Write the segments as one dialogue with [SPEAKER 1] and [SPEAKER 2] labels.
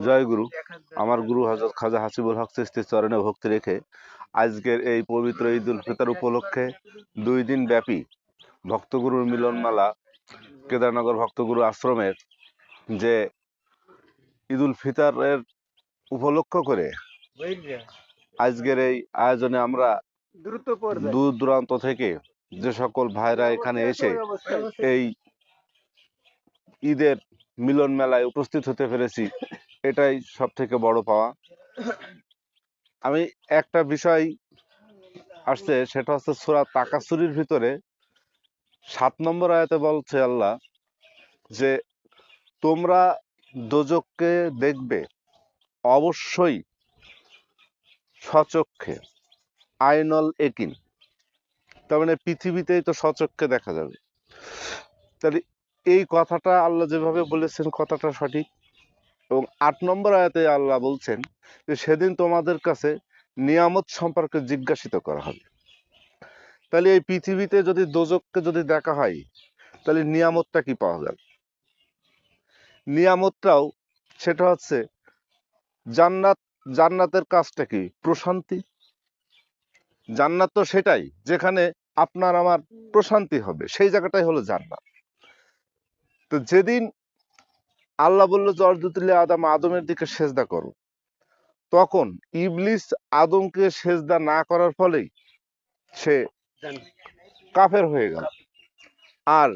[SPEAKER 1] জয় গুরু। আমার গুরু হজরত খাজা হাসিবুল হক সৃষ্টির চরণে ভক্তি রেখে আজকের এই পবিত্র ঈদ উল ফিতর উপলক্ষে দুই দিন ব্যাপী ভক্তগুরুর মিলনমালা কেদারনগর ভক্তগুরু আশ্রমের যে ঈদ উল ফিতরের উপলক্ষ করে আজকের এই আয়োজনে আমরা দূর দূরান্ত থেকে যে সকল ভাইরা এখানে এসে এই ঈদের মিলন মেলায় উপস্থিত হতে পেরেছি। এটাই সব থেকে বড় পাওয়া। আমি একটা বিষয় আসছে, সেটা হচ্ছে সুরা তাকাসুরির ভিতরে সাত নম্বর আয়াতে বলছে আল্লাহ যে, তোমরা দোজককে দেখবে অবশ্যই সচক্ষে, আইনল একিন তার মানে পৃথিবীতেই তো সচক্ষে দেখা যাবে। তাহলে এই কথাটা আল্লাহ যেভাবে বলেছেন কথাটা সঠিক। এবং আট নম্বর আয়াতে আল্লাহ বলছেন যে, সেদিন তোমাদের কাছে নিয়ামত সম্পর্কে জিজ্ঞাসিত করা হবে। তাহলে এই পৃথিবীতে যদি দোজককে যদি দেখা হয়, তাহলে নিয়ামতটা কি পাওয়া গেল নিয়ামতটাও সেটা হচ্ছে জান্নাত, জান্নাতের কাজটা কি? প্রশান্তি? জান্নাত তো সেটাই, যেখানে আপনার আমার প্রশান্তি হবে, সেই জায়গাটাই হলো জান্নাত। তো যেদিন আল্লাহ বলল জর্জুতুল্লাহ আদম, আদমের দিকে সেজদা করো। তখন ইবলিস আদমকে সেজদা না করার ফলেই সে কাফের হয়ে গেল। আর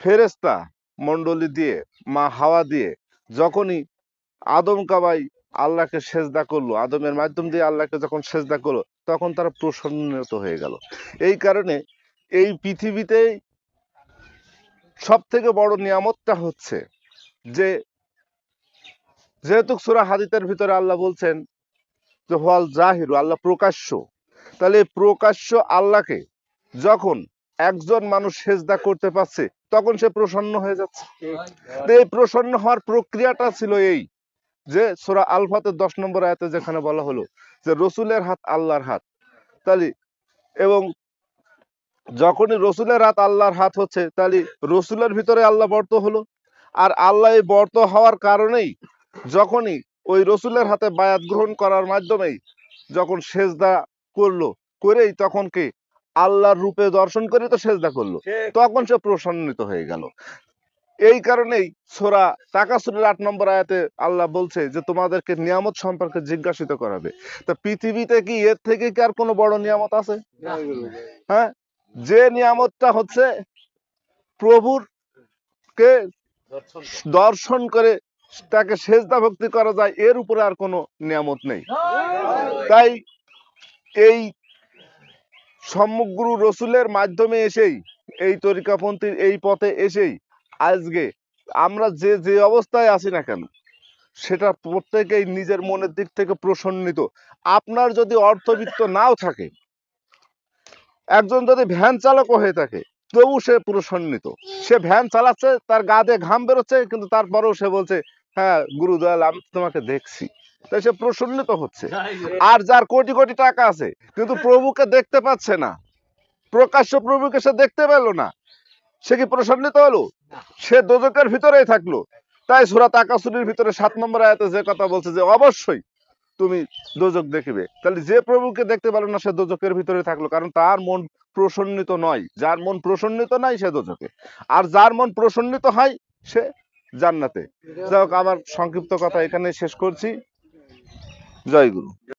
[SPEAKER 1] ফেরেস্তা মণ্ডলী দিয়ে, মা হাওয়া দিয়ে যখনই আদম কাবাই আল্লাহকে সেজদা করল, আদমের মাধ্যম দিয়ে আল্লাহকে যখন সেজদা করল, তখন তারা প্রসন্নত হয়ে গেল। এই কারণে এই পৃথিবীতেই সব থেকে বড় নিয়ামতটা হচ্ছে যে, যেহেতু সুরা হাদিতের ভিতরে আল্লাহ বলছেন যে হল জাহিরু আল্লাহ প্রকাশ্য। তাহলে প্রকাশ্য আল্লাহকে যখন একজন মানুষ সেজদা করতে পারছে, তখন সে প্রসন্ন হয়ে যাচ্ছে। এই প্রসন্ন হওয়ার প্রক্রিয়াটা ছিল এই যে, সোরা আলফাতে দশ নম্বর আয়াতে যেখানে বলা হলো যে, রসুলের হাত আল্লাহর হাত তাহলে, এবং যখনই রসুলের হাত আল্লাহর হাত হচ্ছে, তাহলে রসুলের ভিতরে আল্লাহ বর্ত হলো। আর আল্লাহ বর্ত হওয়ার কারণেই যখনই ওই রসুলের হাতে বায়াত গ্রহণ করার মাধ্যমেই যখন সেজদা করল করেই তখন কি আল্লাহর রূপে দর্শন করে তো সেজদা করল। তখন সে প্রসন্নিত হয়ে গেল। এই কারণেই সোরা তাকাসুরের আট নম্বর আয়াতে আল্লাহ বলছে যে তোমাদেরকে নিয়ামত সম্পর্কে জিজ্ঞাসিত করাবে। তা পৃথিবীতে কি এর থেকে কি আর কোনো বড় নিয়ামত আছে? হ্যাঁ? যে নিয়ামতটা হচ্ছে প্রভুর কে দর্শন করে। তাকে সেজদা ভক্তি করা যায়, এর উপরে আর কোনো নিয়ামত নেই। তাই এই সমগ্র রসুলের মাধ্যমে এসেই, এই তরিকাপন্থীর এই পথে এসেই আজকে আমরা যে যে অবস্থায় আছি না কেন, সেটা প্রত্যেকেই নিজের মনের দিক থেকে প্রসন্নিত। আপনার যদি অর্থবিত্ত নাও থাকে, একজন যদি ভ্যান চালকও হয়ে থাকে তবু সে প্রসন্নিত সে ভ্যান চালাচ্ছে, তার গা দিয়ে ঘাম বেরোচ্ছে, কিন্তু তারপরেও সে বলছে হ্যাঁ গুরুদয়াল, আমি তোমাকে দেখছি। তাই সে প্রসন্নিত হচ্ছে। আর যার কোটি কোটি টাকা আছে, কিন্তু প্রভুকে দেখতে পাচ্ছে না। প্রকাশ্য প্রভুকে সে দেখতে পেল না। সে কি প্রসন্নিত হলো? সে দোজকের ভিতরেই থাকল। তাই সুরাত আকাশুরির ভিতরে সাত নম্বর আয়াতে যে কথা বলছে যে, অবশ্যই তুমি দোজক দেখিবে। তাহলে যে প্রভুকে দেখতে পারো না, সে দোজকের ভিতরে থাকল, কারণ তার মন প্রসন্নিত নয়। যার মন প্রসন্নিত নাই, সে দোজকে। আর যার মন প্রসন্নিত হয়, সে জান্নাতে। যাই হোক আমার সংক্ষিপ্ত কথা এখানে শেষ করছি। জয় গুরু।